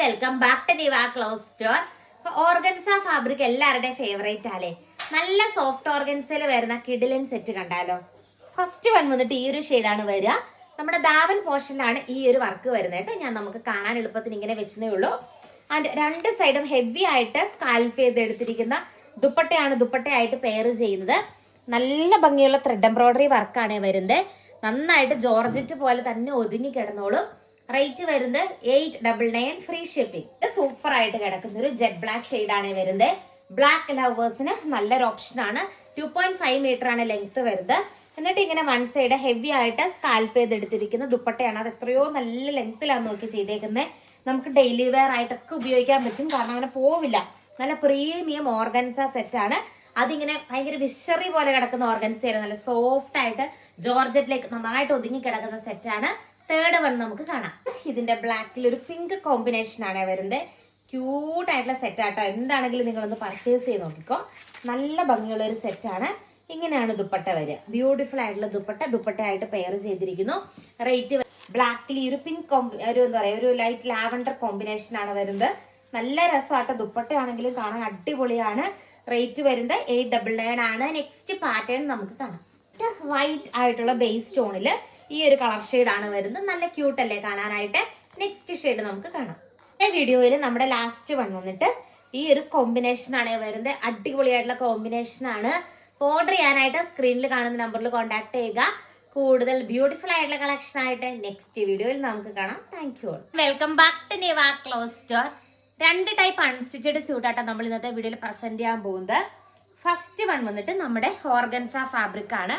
Welcome back to Niva clothes store organza fabric എല്ലാവരുടെയും favourite ആലേ. നല്ല സോഫ്റ്റ് ഓർഗൻസയിൽ വരുന്ന കിഡിലൻ സെറ്റ് കണ്ടാലോ? ഫസ്റ്റ് വൺ വന്നിട്ട് ഈ ഒരു ഷെയ്ഡാണ് വരിക. നമ്മുടെ ദാവൻ പോർഷനിലാണ് ഈ ഒരു വർക്ക് വരുന്നത് കേട്ടോ. ഞാൻ നമുക്ക് കാണാൻ എളുപ്പത്തിന് ഇങ്ങനെ വെച്ചതേ ഉള്ളൂ. ആൻഡ് രണ്ട് സൈഡും ഹെവി ആയിട്ട് സ്കാൽപ്പ് ചെയ്തെടുത്തിരിക്കുന്ന ദുപ്പട്ടയാണ് ദുപ്പട്ടയായിട്ട് പെയർ ചെയ്യുന്നത്. നല്ല ഭംഗിയുള്ള ത്രെഡ് എംബ്രോയിഡറി വർക്കാണ് വരുന്നത്. നന്നായിട്ട് ജോർജറ്റ് പോലെ തന്നെ ഒതുങ്ങി കിടന്നോളും. റേറ്റ് വരുന്നത് eight double nine free shipping ഇത് സൂപ്പർ ആയിട്ട് കിടക്കുന്ന ഒരു ജെറ്റ് ബ്ലാക്ക് ഷെയ്ഡ് ആണ് വരുന്നത്. ബ്ലാക്ക് ലവേഴ്സിന് നല്ലൊരു ഓപ്ഷൻ ആണ്. ടു പോയിന്റ് ഫൈവ് മീറ്റർ ആണ് ലെങ്ത് വരുന്നത്. എന്നിട്ട് ഇങ്ങനെ വൺ സൈഡ് ഹെവി ആയിട്ട് സ്കാൽപ്പ് ചെയ്തെടുത്തിരിക്കുന്ന ദുപ്പട്ടയാണ്. അത് എത്രയോ നല്ല ലെങ്ത്തിലാണ് നോക്കി ചെയ്തേക്കുന്നത് നമുക്ക് ഡെയിലി വെയർ ആയിട്ടൊക്കെ ഉപയോഗിക്കാൻ പറ്റും. കാരണം അങ്ങനെ പോവില്ല. നല്ല പ്രീമിയം ഓർഗൻസ സെറ്റ് ആണ്. അതിങ്ങനെ ഭയങ്കര വിഷറി പോലെ കിടക്കുന്ന ഓർഗൻസയാണ് നല്ല സോഫ്റ്റ് ആയിട്ട് ജോർജറ്റിലേക്ക് നന്നായിട്ട് ഒതുങ്ങി കിടക്കുന്ന സെറ്റാണ് തേർഡ് വൺ നമുക്ക് കാണാം. ഇതിന്റെ ബ്ലാക്കിൽ ഒരു പിങ്ക് കോമ്പിനേഷൻ ആണ് വരുന്നത് ക്യൂട്ട് ആയിട്ടുള്ള സെറ്റ് ആട്ടോ. എന്താണെങ്കിലും നിങ്ങളൊന്ന് പർച്ചേസ് ചെയ്ത് നോക്കിക്കോ. നല്ല ഭംഗിയുള്ള ഒരു സെറ്റാണ് ഇങ്ങനെയാണ് ദുപ്പട്ട വരിക. ബ്യൂട്ടിഫുൾ ആയിട്ടുള്ള ദുപ്പട്ട ദുപ്പട്ടയായിട്ട് പെയർ ചെയ്തിരിക്കുന്നു. റേറ്റ് ബ്ലാക്കിൽ ഒരു പിങ്ക് ഒരു എന്താ പറയുക ഒരു ലൈറ്റ് ലാവൻഡർ കോമ്പിനേഷൻ ആണ് വരുന്നത്. നല്ല രസമാട്ടോ. ദുപ്പട്ടയാണെങ്കിലും കാണാൻ അടിപൊളിയാണ്. റേറ്റ് വരുന്നത് എയ്റ്റ് ഡബിൾ നയൻ ആണ്. നെക്സ്റ്റ് പാറ്റേൺ നമുക്ക് കാണാം. വൈറ്റ് ആയിട്ടുള്ള ബേസ് സ്റ്റോണിൽ ഈ ഒരു കളർ ആണ് വരുന്നത്. നല്ല ക്യൂട്ട് അല്ലേ കാണാനായിട്ട്? നെക്സ്റ്റ് ഷെയ്ഡ് നമുക്ക് കാണാം. ഈ വീഡിയോയിൽ നമ്മുടെ ലാസ്റ്റ് വൺ വന്നിട്ട് ഈ ഒരു കോമ്പിനേഷൻ ആണ് വരുന്നത്. അടിപൊളിയായിട്ടുള്ള കോമ്പിനേഷൻ ആണ്. ഓർഡർ ചെയ്യാനായിട്ട് സ്ക്രീനിൽ കാണുന്ന നമ്പറിൽ കോൺടാക്ട് ചെയ്യുക. കൂടുതൽ ബ്യൂട്ടിഫുൾ ആയിട്ടുള്ള കളക്ഷൻ ആയിട്ട് നെക്സ്റ്റ് വീഡിയോയിൽ നമുക്ക് കാണാം. Thank you welcome back to Niva clothes store രണ്ട് ടൈപ്പ് അൺസ്റ്റിച്ചഡ് സ്യൂട്ട് നമ്മൾ ഇന്നത്തെ വീഡിയോയിൽ പ്രസന്റ് ചെയ്യാൻ പോകുന്നത്. ഫസ്റ്റ് വൺ വന്നിട്ട് നമ്മുടെ ഓർഗൻസ ഫാബ്രിക് ആണ്.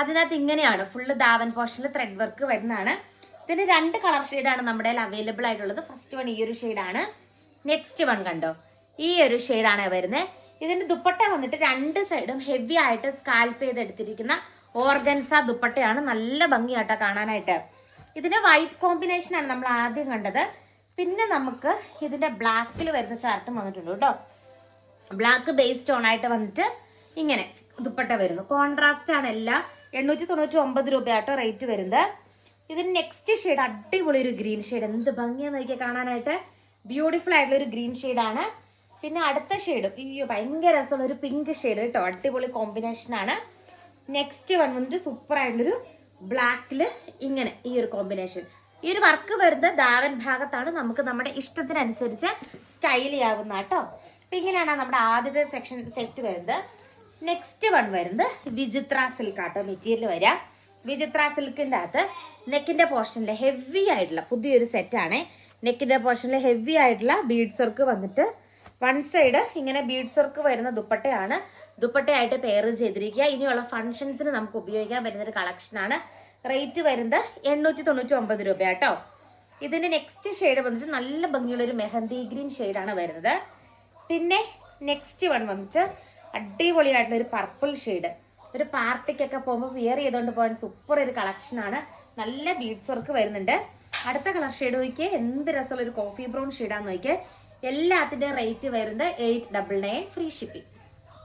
അതിനകത്ത് ഇങ്ങനെയാണ്. ഫുള്ള് ദാവൻ പോർഷനിൽ ത്രെഡ് വർക്ക് വരുന്നതാണ്. ഇതിന് രണ്ട് കളർ ഷെയ്ഡാണ് നമ്മുടെ അവൈലബിൾ ആയിട്ടുള്ളത്. ഫസ്റ്റ് വൺ ഈ ഒരു ഷെയ്ഡാണ് നെക്സ്റ്റ് വൺ കണ്ടോ? ഈ ഒരു ഷെയ്ഡാണ് വരുന്നത് ഇതിന്റെ ദുപ്പട്ട വന്നിട്ട് രണ്ട് സൈഡും ഹെവി ആയിട്ട് സ്കാൽപ്പ് ചെയ്ത് എടുത്തിരിക്കുന്ന ഓർഗൻസ ദുപ്പട്ടയാണ്. നല്ല ഭംഗിയാട്ടോ കാണാനായിട്ട്. ഇതിന്റെ വൈറ്റ് കോമ്പിനേഷൻ ആണ് നമ്മൾ ആദ്യം കണ്ടത്. പിന്നെ നമുക്ക് ഇതിന്റെ ബ്ലാക്കിൽ വരുന്ന ചാർട്ടും വന്നിട്ടുണ്ട് കേട്ടോ. ബ്ലാക്ക് ബേസ്ഡ് ഓൺ ആയിട്ട് വന്നിട്ട് ഇങ്ങനെ. ദുപ്പട്ട വരുന്നു. കോൺട്രാസ്റ്റ് ആണ് എല്ലാം. എണ്ണൂറ്റി തൊണ്ണൂറ്റി ഒമ്പത് രൂപയാട്ടോ റേറ്റ് വരുന്നത്. ഇതിന് നെക്സ്റ്റ് ഷെയ്ഡ് അടിപൊളി ഒരു ഗ്രീൻ ഷെയ്ഡ് എന്ത് ഭംഗിയാന്ന് നോക്കിയാൽ കാണാനായിട്ട്. ബ്യൂട്ടിഫുൾ ആയിട്ടുള്ള ഒരു ഗ്രീൻ ആണ്. പിന്നെ അടുത്ത ഷെയ്ഡ് അയ്യോ ഭയങ്കര രസമുള്ള ഒരു പിങ്ക് ഷെയ്ഡ് കേട്ടോ. അടിപൊളി കോമ്പിനേഷൻ ആണ്. നെക്സ്റ്റ് വൺ വന്നിട്ട് സൂപ്പർ ആയിട്ടുള്ളൊരു ബ്ലാക്കിൽ ഇങ്ങനെ ഈ ഒരു കോമ്പിനേഷൻ ഈ ഒരു വർക്ക് വരുന്നത് ദാവൻ ഭാഗത്താണ്. നമുക്ക് നമ്മുടെ ഇഷ്ടത്തിനനുസരിച്ച് സ്റ്റൈൽ ചെയ്യാവുന്ന കേട്ടോ അപ്പൊ ഇങ്ങനെയാണ് നമ്മുടെ ആദ്യത്തെ സെക്ഷൻ സെറ്റ് വരുന്നത്. നെക്സ്റ്റ് വൺ വരുന്നത് വിചിത്ര സിൽക്ക് ആട്ടോ മെറ്റീരിയൽ വരിക വിചിത്ര സിൽക്കിന്റെ അകത്ത് നെക്കിന്റെ പോർഷനിൽ ഹെവി ആയിട്ടുള്ള പുതിയൊരു സെറ്റ് ആണ്. നെക്കിന്റെ പോർഷനിൽ ഹെവി ആയിട്ടുള്ള ബീഡ്സ് വർക്ക് വന്നിട്ട് വൺ സൈഡ് ഇങ്ങനെ ബീഡ്സ് വർക്ക് വരുന്ന ദുപ്പട്ടയാണ്. ദുപ്പട്ടയായിട്ട് പെയർ ചെയ്തിരിക്കുക. ഇനിയുള്ള ഫംഗ്ഷൻസിന് നമുക്ക് ഉപയോഗിക്കാൻ പറ്റുന്ന ഒരു കളക്ഷൻ ആണ്. റേറ്റ് വരുന്നത് എണ്ണൂറ്റി തൊണ്ണൂറ്റി ഒമ്പത് രൂപ കേട്ടോ ഇതിന്റെ നെക്സ്റ്റ് ഷെയ്ഡ് വന്നിട്ട് നല്ല ഭംഗിയുള്ള ഒരു മെഹന്തി ഗ്രീൻ ആണ് വരുന്നത്. പിന്നെ നെക്സ്റ്റ് വൺ വന്നിട്ട് അടിപൊളിയായിട്ടുള്ള ഒരു പർപ്പിൾ ഷെയ്ഡ് ഒരു പാർട്ടിക്കൊക്കെ പോകുമ്പോൾ വിയർ ചെയ്തുകൊണ്ട് പോകാൻ സൂപ്പർ ഒരു ആണ്. നല്ല ബീഡ്സ് വർക്ക് വരുന്നുണ്ട്. അടുത്ത കളർ ഷെയ്ഡ് നോക്കിയേ എന്ത് രസമുള്ള ഒരു കോഫി ബ്രൗൺ ഷെയ്ഡാന്ന് നോക്കിയേ. എല്ലാത്തിന്റെ റേറ്റ് വരുന്നത് eight double nine free shipping